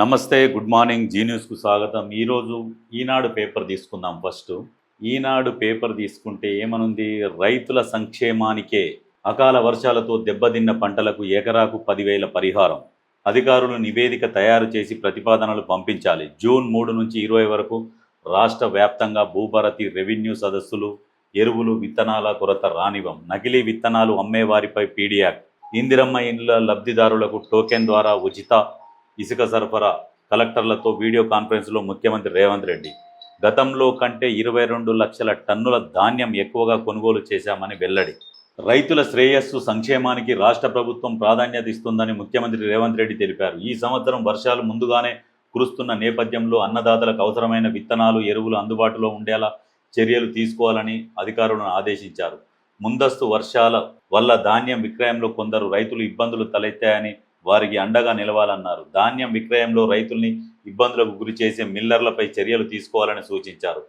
నమస్తే good morning G న్యూస్కు స్వాగతం. ఈరోజు ఈనాడు పేపర్ తీసుకుందాం ఫస్ట్. ఈనాడు పేపర్ తీసుకుంటే ఏమనుంది? రైతుల సంక్షేమానికే అకాల వర్షాలతో దెబ్బతిన్న పంటలకు ఎకరాకు పదివేల పరిహారం. అధికారులు నివేదిక తయారు చేసి ప్రతిపాదనలు పంపించాలి. జూన్ మూడు నుంచి ఇరవై వరకు రాష్ట్ర వ్యాప్తంగా భూభారతి రెవెన్యూ సదస్సులు ఎరువులు విత్తనాల కొరత రానివ్వం. నకిలీ విత్తనాలు అమ్మేవారిపై పీడియాక్ ఇందిరమ్మ ఇండ్ల లబ్ధిదారులకు టోకెన్ ద్వారా ఉచిత ఇసుక సరఫరా కలెక్టర్లతో వీడియో కాన్ఫరెన్స్లో ముఖ్యమంత్రి రేవంత్ రెడ్డి. గతంలో కంటే ఇరవై రెండు లక్షల టన్నుల ధాన్యం ఎక్కువగా కొనుగోలు చేశామని వెల్లడి. రైతుల శ్రేయస్సు సంక్షేమానికి రాష్ట్ర ప్రభుత్వం ప్రాధాన్యత ఇస్తుందని ముఖ్యమంత్రి రేవంత్ రెడ్డి తెలిపారు. ఈ సంవత్సరం వర్షాలు ముందుగానే కురుస్తున్న నేపథ్యంలో అన్నదాతలకు అవసరమైన విత్తనాలు ఎరువులు అందుబాటులో ఉండేలా చర్యలు తీసుకోవాలని అధికారులను ఆదేశించారు. ముందస్తు వర్షాల వల్ల ధాన్యం విక్రయంలో కొందరు రైతులు ఇబ్బందులు తలెత్తాయని వారికి అండగా నిలవాలన్నారు. ధాన్యం విక్రయంలో రైతుల్ని ఇబ్బందులకు గురి చేసే మిల్లర్లపై చర్యలు తీసుకోవాలని సూచించారు.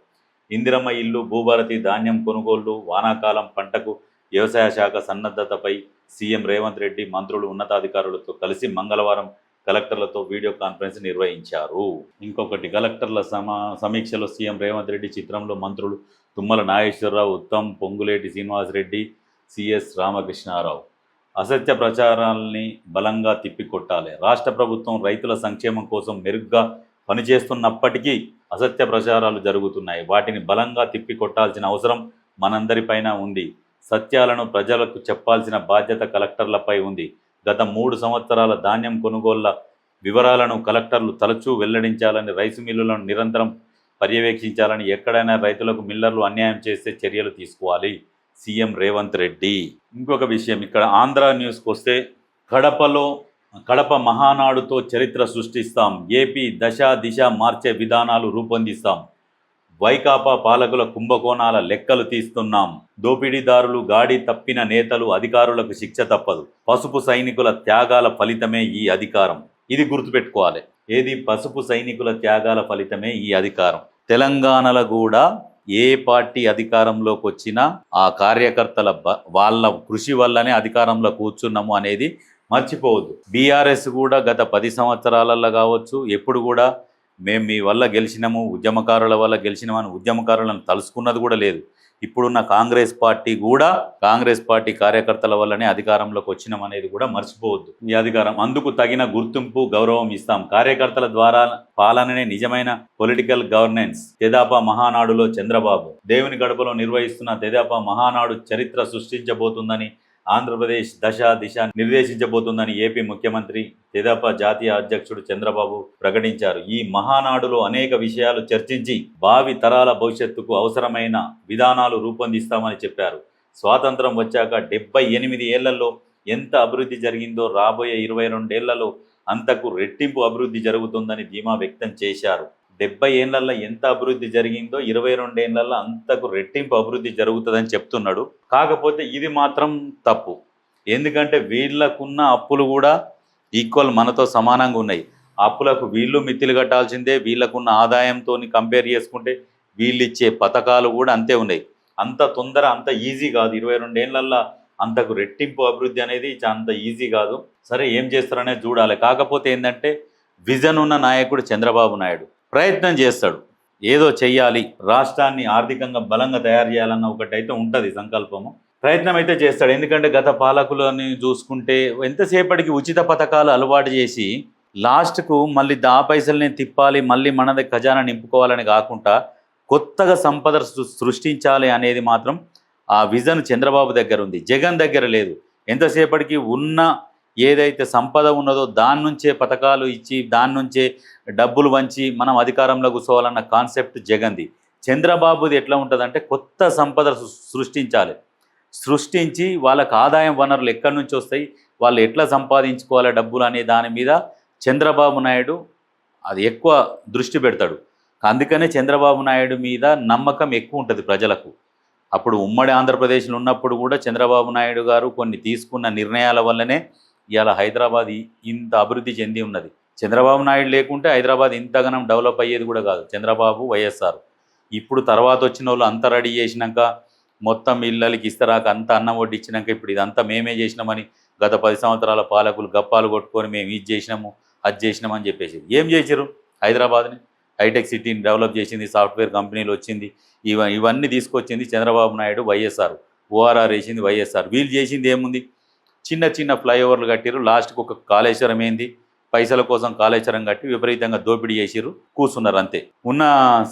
ఇందిరమ్మ ఇల్లు భూభారతి ధాన్యం కొనుగోళ్ళు వానాకాలం పంటకు వ్యవసాయ శాఖ సన్నద్ధతపై సీఎం రేవంత్ రెడ్డి మంత్రులు ఉన్నతాధికారులతో కలిసి మంగళవారం కలెక్టర్లతో వీడియో కాన్ఫరెన్స్ నిర్వహించారు. ఇంకొకటి కలెక్టర్ల సమా సమీక్షలో సీఎం రేవంత్ రెడ్డి చిత్రంలో మంత్రులు తుమ్మల నాగేశ్వరరావు ఉత్తమ్ పొంగులేటి శ్రీనివాసరెడ్డి సిఎస్ రామకృష్ణారావు. అసత్య ప్రచారాల్ని బలంగా తిప్పికొట్టాలి. రాష్ట్ర ప్రభుత్వం రైతుల సంక్షేమం కోసం మెరుగ్గా పనిచేస్తున్నప్పటికీ అసత్య ప్రచారాలు జరుగుతున్నాయి. వాటిని బలంగా తిప్పికొట్టాల్సిన అవసరం మనందరిపైన ఉంది. సత్యాలను ప్రజలకు చెప్పాల్సిన బాధ్యత కలెక్టర్లపై ఉంది. గత మూడు సంవత్సరాల ధాన్యం కొనుగోళ్ళ వివరాలను కలెక్టర్లు తరచూ వెల్లడించాలని రైసు మిల్లులను నిరంతరం పర్యవేక్షించాలని ఎక్కడైనా రైతులకు మిల్లర్లు అన్యాయం చేస్తే చర్యలు తీసుకోవాలి. సీఎం రేవంత్ రెడ్డి. ఇంకొక విషయం ఇక్కడ ఆంధ్ర న్యూస్కి వస్తే కడపలో కడప మహానాడుతో చరిత్ర సృష్టిస్తాం. ఏపీ దశ దిశ మార్చే విధానాలు రూపొందిస్తాం. వైకాపా పాలకుల కుంభకోణాల లెక్కలు తీస్తున్నాం. దోపిడీదారులు గాడి తప్పిన నేతలు అధికారులకు శిక్ష తప్పదు. పసుపు సైనికుల త్యాగాల ఫలితమే ఈ అధికారం. ఇది గుర్తుపెట్టుకోవాలి. ఏది పసుపు సైనికుల త్యాగాల ఫలితమే ఈ అధికారం. తెలంగాణలో కూడా ఏ పార్టీ అధికారంలోకి వచ్చినా ఆ కార్యకర్తల వాళ్ళ కృషి వల్లనే అధికారంలో కూర్చున్నాము అనేది మర్చిపోవద్దు. బీఆర్ఎస్ కూడా గత పది సంవత్సరాలలో కావచ్చు ఎప్పుడు కూడా మేము మీ వల్ల గెలిచినాము ఉద్యమకారుల వల్ల గెలిచినామని ఉద్యమకారులను తలుసుకున్నది కూడా లేదు. ఇప్పుడున్న కాంగ్రెస్ పార్టీ కూడా కాంగ్రెస్ పార్టీ కార్యకర్తల వల్లనే అధికారంలోకి వచ్చినాం అనేది కూడా మర్చిపోవద్దు. ఈ అధికారం అందుకు తగిన గుర్తింపు గౌరవం ఇస్తాం. కార్యకర్తల ద్వారా పాలననే నిజమైన పొలిటికల్ గవర్నెన్స్ తెదాపా మహానాడులో చంద్రబాబు. దేవుని గడపలో నిర్వహిస్తున్న తెదాపా మహానాడు చరిత్ర సృష్టించబోతుందని ఆంధ్రప్రదేశ్ దశ దిశ నిర్దేశించబోతుందని ఏపీ ముఖ్యమంత్రి తెదాపా జాతీయ అధ్యక్షుడు చంద్రబాబు ప్రకటించారు. ఈ మహానాడులో అనేక విషయాలు చర్చించి భావి తరాల భవిష్యత్తుకు అవసరమైన విధానాలు రూపొందిస్తామని చెప్పారు. స్వాతంత్రం వచ్చాక డెబ్బై ఎనిమిది ఏళ్ళలో ఎంత అభివృద్ధి జరిగిందో రాబోయే ఇరవై రెండేళ్ళలో అంతకు రెట్టింపు అభివృద్ధి జరుగుతుందని ధీమా వ్యక్తం చేశారు. డెబ్బై ఏళ్ళలో ఎంత అభివృద్ధి జరిగిందో ఇరవై రెండేళ్ళలో అంతకు రెట్టింపు అభివృద్ధి జరుగుతుందని చెప్తున్నాడు. కాకపోతే ఇది మాత్రం తప్పు. ఎందుకంటే వీళ్ళకున్న అప్పులు కూడా ఈక్వల్ మనతో సమానంగా ఉన్నాయి. అప్పులకు వీళ్ళు మిత్తులు కట్టాల్సిందే వీళ్ళకున్న ఆదాయంతో కంపేర్ చేసుకుంటే వీళ్ళు ఇచ్చే పథకాలు కూడా అంతే ఉన్నాయి. అంత తొందర అంత ఈజీ కాదు. ఇరవై రెండేళ్ళల్లో అంతకు రెట్టింపు అభివృద్ధి అనేది అంత ఈజీ కాదు. సరే ఏం చేస్తారనేది చూడాలి. కాకపోతే ఏంటంటే విజన్ ఉన్న నాయకుడు చంద్రబాబు నాయుడు. ప్రయత్నం చేస్తాడు. ఏదో చెయ్యాలి రాష్ట్రాన్ని ఆర్థికంగా బలంగా తయారు చేయాలన్న ఒకటైతే ఉంటుంది సంకల్పము. ప్రయత్నం అయితే చేస్తాడు. ఎందుకంటే గత పాలకులని చూసుకుంటే ఎంతసేపటికి ఉచిత పథకాలు అలవాటు చేసి లాస్ట్కు మళ్ళీ దా పైసల్ని తిప్పాలి మళ్ళీ మనది ఖజానా నింపుకోవాలని కాకుండా కొత్తగా సంపద సృష్టించాలి అనేది మాత్రం ఆ విజన్ చంద్రబాబు దగ్గర ఉంది. జగన్ దగ్గర లేదు. ఎంతసేపటికి ఉన్న ఏదైతే సంపద ఉన్నదో దాని నుంచే పథకాలు ఇచ్చి దాని నుంచే డబ్బులు వంచి మనం అధికారంలో కూర్చోవాలన్న కాన్సెప్ట్ జగన్ది చంద్రబాబుది ఎట్లా ఉంటుందంటే కొత్త సంపద సృష్టించాలి. సృష్టించి వాళ్ళకి ఆదాయం వనరులు ఎక్కడి నుంచి వస్తాయి? వాళ్ళు ఎట్లా సంపాదించుకోవాలి డబ్బులు అనే దాని మీద చంద్రబాబు నాయుడు అది ఎక్కువ దృష్టి పెడతాడు. అందుకనే చంద్రబాబు నాయుడు మీద నమ్మకం ఎక్కువ ఉంటుంది ప్రజలకు. అప్పుడు ఉమ్మడి ఆంధ్రప్రదేశ్లో ఉన్నప్పుడు కూడా చంద్రబాబు నాయుడు గారు కొన్ని తీసుకున్న నిర్ణయాల వల్లనే ఇవాళ హైదరాబాద్ ఇంత అభివృద్ధి చెంది ఉన్నది. చంద్రబాబు నాయుడు లేకుంటే హైదరాబాద్ ఇంతగానం డెవలప్ అయ్యేది కూడా కాదు. చంద్రబాబు వైఎస్ఆర్. ఇప్పుడు తర్వాత వచ్చిన వాళ్ళు అంతా రెడీ చేసినాక మొత్తం ఇళ్ళకి ఇస్తరాక అంత అన్నం వడ్డించినాక ఇప్పుడు ఇదంతా మేమే చేసినామని గత పది సంవత్సరాల పాలకులు గప్పాలు కొట్టుకొని మేము ఇది చేసినాము అది చేసినామని చెప్పేసి. ఏం చేశారు హైదరాబాద్ని? హైటెక్ సిటీని డెవలప్ చేసింది సాఫ్ట్వేర్ కంపెనీలు వచ్చింది ఇవ ఇవన్నీ తీసుకొచ్చింది చంద్రబాబు నాయుడు వైఎస్ఆర్. ఓఆర్ఆర్ వేసింది వైఎస్ఆర్. వీళ్ళు చేసింది ఏముంది? చిన్న చిన్న ఫ్లైఓవర్లు కట్టిరు లాస్ట్కి ఒక కాళేశ్వరం ఏంది? పైసల కోసం కాళేశ్వరం కట్టి విపరీతంగా దోపిడీ చేసిరు కూర్చున్నారు అంతే. ఉన్న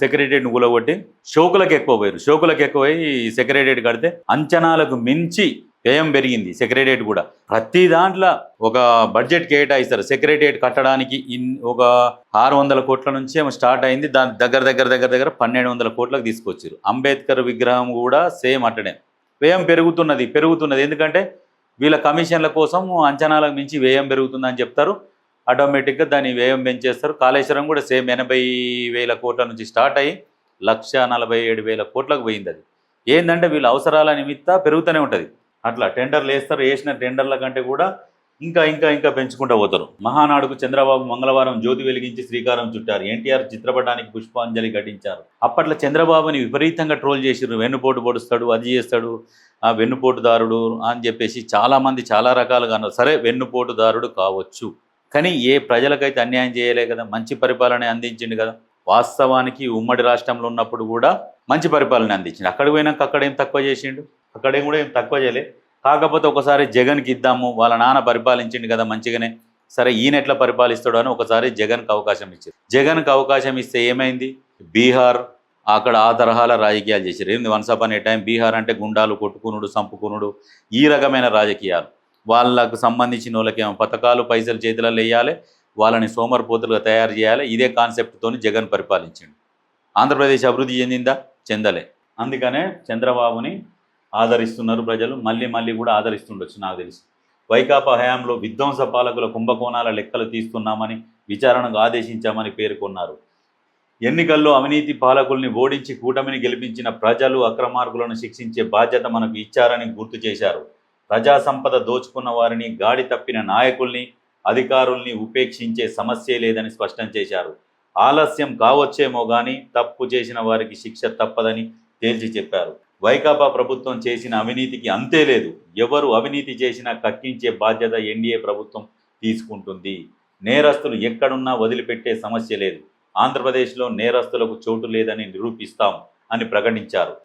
సెక్రటరీని కూలగొట్టి షోకులకు ఎక్కువ పోయారు షోకులకు ఎక్కువై సెక్రటరీ కడితే అంచనాలకు మించి వ్యయం పెరిగింది సెక్రటరియట్ కూడా. ప్రతి దాంట్లో ఒక బడ్జెట్ కేటాయిస్తారు. సెక్రటరియట్ కట్టడానికి ఇన్ ఒక ఆరు వందల కోట్ల నుంచి ఏమో స్టార్ట్ అయింది. దాని దగ్గర దగ్గర దగ్గర దగ్గర పన్నెండు వందల కోట్లకు తీసుకొచ్చారు అంబేద్కర్ విగ్రహం కూడా సేమ్ అట్టనే వ్యయం పెరుగుతున్నది పెరుగుతున్నది. ఎందుకంటే వీళ్ళ కమిషన్ల కోసం అంచనాలకు మించి వ్యయం పెరుగుతుందని చెప్తారు. ఆటోమేటిక్గా దాని వ్యయం పెంచేస్తారు. కాళేశ్వరం కూడా సేమ్ ఎనభై వేల కోట్ల నుంచి స్టార్ట్ అయ్యి లక్ష నలభై ఏడు వేల కోట్లకు పోయింది అది. ఏంటంటే వీళ్ళ అవసరాల నిమిత్త పెరుగుతూనే ఉంటుంది. అట్లా టెండర్లు వేస్తారు. వేసిన టెండర్ల కంటే కూడా ఇంకా ఇంకా ఇంకా పెంచుకుంటూ పోతారు. మహానాడుకు చంద్రబాబు మంగళవారం జ్యోతి వెలిగించి శ్రీకారం చుట్టారు. ఎన్టీఆర్ చిత్రపటానికి పుష్పాంజలి ఘటించారు. అప్పట్లో చంద్రబాబుని విపరీతంగా ట్రోల్ చేసిరు వెన్నుపోటు పొడుస్తాడు అది చేస్తాడు ఆ వెన్నుపోటుదారుడు అని చెప్పేసి చాలామంది చాలా రకాలుగా అన్నారు. సరే వెన్నుపోటుదారుడు కావచ్చు. కానీ ఏ ప్రజలకైతే అన్యాయం చేయలే కదా మంచి పరిపాలన అందించిండు కదా వాస్తవానికి ఉమ్మడి రాష్ట్రంలో ఉన్నప్పుడు కూడా మంచి పరిపాలన అందించిండు. అక్కడికి పోయినాక అక్కడ ఏం తక్కువ చేసిండు? అక్కడేం కూడా ఏం తక్కువ చేయలే. కాకపోతే ఒకసారి జగన్కి ఇద్దాము వాళ్ళ నాన్న పరిపాలించిండు కదా మంచిగానే సరే ఈయన ఎట్లా పరిపాలిస్తాడు అని ఒకసారి జగన్కి అవకాశం ఇచ్చారు. జగన్కి అవకాశం ఇస్తే ఏమైంది? బీహార్ అక్కడ ఆ తరహాల రాజకీయాలు చేశారు. ఏంది వన్స్ అప్ అనే టైం బీహార్ అంటే గుండాలు కొట్టుకునుడు సంపుకునుడు ఈ రకమైన రాజకీయాలు. వాళ్ళకు సంబంధించిన వాళ్ళకి ఏమో పథకాలు పైసలు చేతులలో వేయాలి వాళ్ళని సోమరిపోతులుగా తయారు చేయాలి ఇదే కాన్సెప్ట్తో జగన్ పరిపాలించిండు. ఆంధ్రప్రదేశ్ అభివృద్ధి చెందిందా? చెందలే. అందుకనే చంద్రబాబుని ఆదరిస్తున్నారు ప్రజలు. మళ్ళీ మళ్ళీ కూడా ఆదరిస్తుండొచ్చు నాకు తెలుసు. వైకాపా హయాంలో విధ్వంస పాలకుల కుంభకోణాల లెక్కలు తీస్తున్నామని విచారణకు ఆదేశించామని పేర్కొన్నారు. ఎన్నికల్లో అవినీతి పాలకుల్ని ఓడించి కూటమిని గెలిపించిన ప్రజలు అక్రమార్కులను శిక్షించే బాధ్యత మనకు ఇచ్చారని గుర్తు చేశారు. ప్రజా సంపద దోచుకున్న వారిని గాడి తప్పిన నాయకుల్ని అధికారుల్ని ఉపేక్షించే సమస్యే లేదని స్పష్టం చేశారు. ఆలస్యం కావచ్చేమో కానీ తప్పు చేసిన వారికి శిక్ష తప్పదని తేల్చి చెప్పారు. వైకాపా ప్రభుత్వం చేసిన అవినీతికి అంతే లేదు. ఎవరు అవినీతి చేసినా కక్కించే బాధ్యత ఎన్డీఏ ప్రభుత్వం తీసుకుంటుంది. నేరస్తులు ఎక్కడున్నా వదిలిపెట్టే సమస్య లేదు. ఆంధ్రప్రదేశ్లో నేరస్తులకు చోటు లేదని నిరూపిస్తాం అని ప్రకటించారు.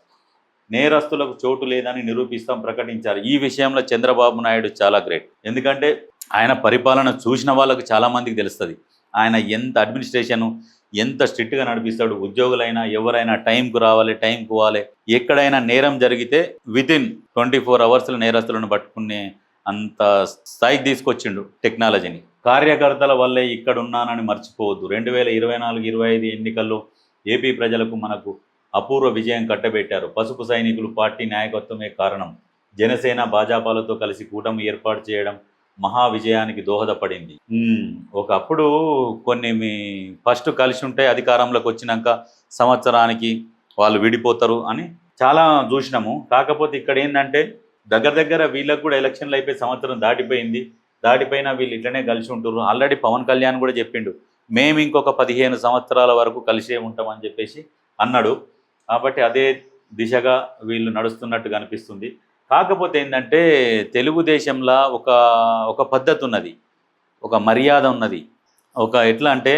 నేరస్తులకు చోటు లేదని నిరూపిస్తాం ప్రకటించారు. ఈ విషయంలో చంద్రబాబు నాయుడు చాలా గ్రేట్. ఎందుకంటే ఆయన పరిపాలన చూసిన వాళ్ళకు చాలామందికి తెలుస్తుంది. ఆయన ఎంత అడ్మినిస్ట్రేషను ఎంత స్ట్రిక్ట్గా నడిపిస్తాడు ఉద్యోగులైనా ఎవరైనా టైంకు రావాలి టైంకు పోవాలి. ఎక్కడైనా నేరం జరిగితే వితిన్ ట్వంటీ ఫోర్ అవర్స్లో నేరస్తులను పట్టుకునే అంత స్థాయికి తీసుకొచ్చిండు టెక్నాలజీని. కార్యకర్తల వల్లే ఇక్కడ ఉన్నానని మర్చిపోవద్దు. రెండు వేల ఇరవై నాలుగు ఇరవై ఐదు ఎన్నికల్లో ఏపీ ప్రజలకు మనకు అపూర్వ విజయం కట్టబెట్టారు. పసుపు సైనికులు పార్టీ నాయకత్వమే కారణం. జనసేన భాజపాలతో కలిసి కూటమి ఏర్పాటు చేయడం మహా విజయానికి దోహదపడింది. ఒకప్పుడు కొన్ని మీ ఫస్ట్ కలిసి ఉంటే అధికారంలోకి వచ్చినాక సంవత్సరానికి వాళ్ళు విడిపోతారు అని చాలా చూసినాము. కాకపోతే ఇక్కడ ఏంటంటే దగ్గర దగ్గర వీళ్ళకు కూడా ఎలక్షన్లు అయిపోయి సంవత్సరం దాటిపోయింది. దాటిపోయిన వీళ్ళు ఇట్లనే కలిసి ఉంటారు ఆల్రెడీ పవన్ కళ్యాణ్ కూడా చెప్పిండు మేము ఇంకొక పదిహేను సంవత్సరాల వరకు కలిసే ఉంటామని చెప్పేసి అన్నాడు. కాబట్టి అదే దిశగా వీళ్ళు నడుస్తున్నట్టు కనిపిస్తుంది. కాకపోతే ఏంటంటే తెలుగుదేశంలో ఒక ఒక పద్ధతి ఉన్నది. ఒక మర్యాద ఉన్నది. ఒక ఎట్లా అంటే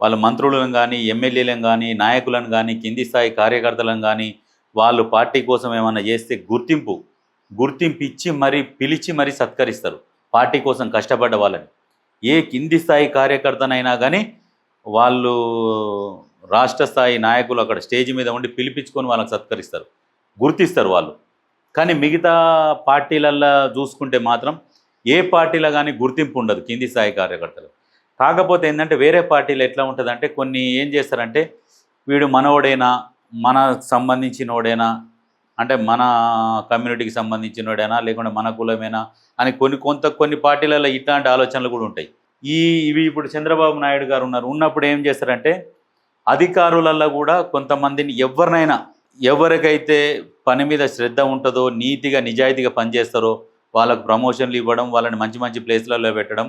వాళ్ళ మంత్రులను కానీ ఎమ్మెల్యేలను కానీ నాయకులను కానీ కింది స్థాయి కార్యకర్తలను కానీ వాళ్ళు పార్టీ కోసం ఏమైనా చేస్తే గుర్తింపు గుర్తింపు ఇచ్చి మరీ పిలిచి మరీ సత్కరిస్తారు. పార్టీ కోసం కష్టపడ్డ వాళ్ళని. ఏ కింది స్థాయి కార్యకర్తనైనా కానీ వాళ్ళు రాష్ట్ర స్థాయి నాయకులు అక్కడ స్టేజ్ మీద ఉండి పిలిపించుకొని వాళ్ళకి సత్కరిస్తారు. గుర్తిస్తారు వాళ్ళు. కానీ మిగతా పార్టీలల్లో చూసుకుంటే మాత్రం ఏ పార్టీలో కానీ గుర్తింపు ఉండదు కింది స్థాయి కార్యకర్తలు. కాకపోతే ఏంటంటే వేరే పార్టీలు ఎట్లా ఉంటుందంటే కొన్ని ఏం చేస్తారంటే వీడు మనోడేనా మనకు సంబంధించినోడేనా అంటే మన కమ్యూనిటీకి సంబంధించినోడేనా లేకుంటే మన కులమేనా అని కొన్ని కొంత కొన్ని పార్టీలలో ఇట్లాంటి ఆలోచనలు కూడా ఉంటాయి. ఈ ఇవి ఇప్పుడు చంద్రబాబు నాయుడు గారు ఉన్నారు. ఉన్నప్పుడు ఏం చేస్తారంటే అధికారులలో కూడా కొంతమందిని ఎవరినైనా ఎవరికైతే పని మీద శ్రద్ధ ఉంటుందో నీతిగా నిజాయితీగా పనిచేస్తారో వాళ్ళకు ప్రమోషన్లు ఇవ్వడం వాళ్ళని మంచి మంచి ప్లేస్లలో పెట్టడం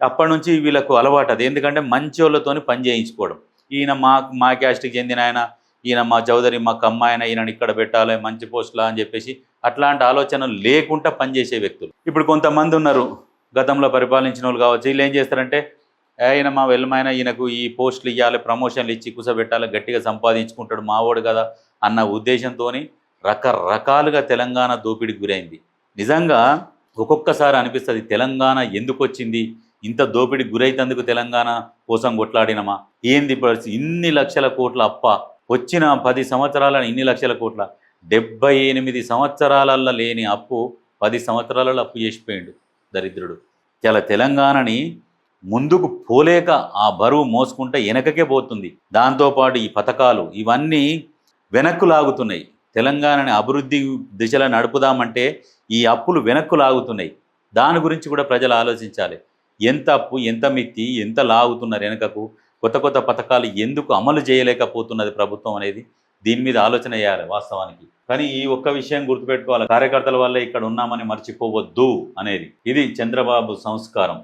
అప్పటి నుంచి వీళ్ళకు అలవాటు అది. ఎందుకంటే మంచి వాళ్ళతోని పని చేయించుకోవడం. ఈయన మా మా క్యాస్ట్కి చెందిన ఆయన ఈయన మా చౌదరి మా కమ్మాయన ఈయన ఇక్కడ పెట్టాలి మంచి పోస్టులా అని చెప్పేసి అట్లాంటి ఆలోచనలు లేకుండా పనిచేసే వ్యక్తులు. ఇప్పుడు కొంతమంది ఉన్నారు గతంలో పరిపాలించిన వాళ్ళు కావచ్చు. వీళ్ళు ఏం చేస్తారంటే ఆయన మా వెళ్ళమైన ఈయనకు ఈ పోస్టులు ఇవ్వాలి ప్రమోషన్లు ఇచ్చి కుసబెట్టాలి గట్టిగా సంపాదించుకుంటాడు మావోడు కదా అన్న ఉద్దేశంతో రకరకాలుగా తెలంగాణ దోపిడికి గురైంది. నిజంగా ఒక్కొక్కసారి అనిపిస్తుంది తెలంగాణ ఎందుకు వచ్చింది ఇంత దోపిడికి గురైతందుకు తెలంగాణ కోసం కొట్లాడినమా? ఏంది పరిస్థితి ఇన్ని లక్షల కోట్ల అప్ప? వచ్చిన పది సంవత్సరాల ఇన్ని లక్షల కోట్ల? డెబ్బై ఎనిమిది సంవత్సరాలలో లేని అప్పు పది సంవత్సరాలలో అప్పు చేసిపోయిండు దరిద్రుడు. చాలా తెలంగాణని ముందుకు పోలేక ఆ బరువు మోసుకుంటే వెనకకే పోతుంది. దాంతోపాటు ఈ పథకాలు ఇవన్నీ వెనక్కు లాగుతున్నాయి తెలంగాణని అభివృద్ధి దిశలో నడుపుదామంటే ఈ అప్పులు వెనక్కు లాగుతున్నాయి దాని గురించి కూడా ప్రజలు ఆలోచించాలి. ఎంత అప్పు ఎంత మిత్తి ఎంత లాగుతున్నారు వెనకకు కొత్త కొత్త పథకాలు ఎందుకు అమలు చేయలేకపోతున్నది ప్రభుత్వం అనేది దీని మీద ఆలోచన చేయాలి వాస్తవానికి. కానీ ఈ ఒక్క విషయం గుర్తుపెట్టుకోవాలి. కార్యకర్తల వల్ల ఇక్కడ ఉన్నామని మర్చిపోవద్దు అనేది. ఇది చంద్రబాబు సంస్కారం.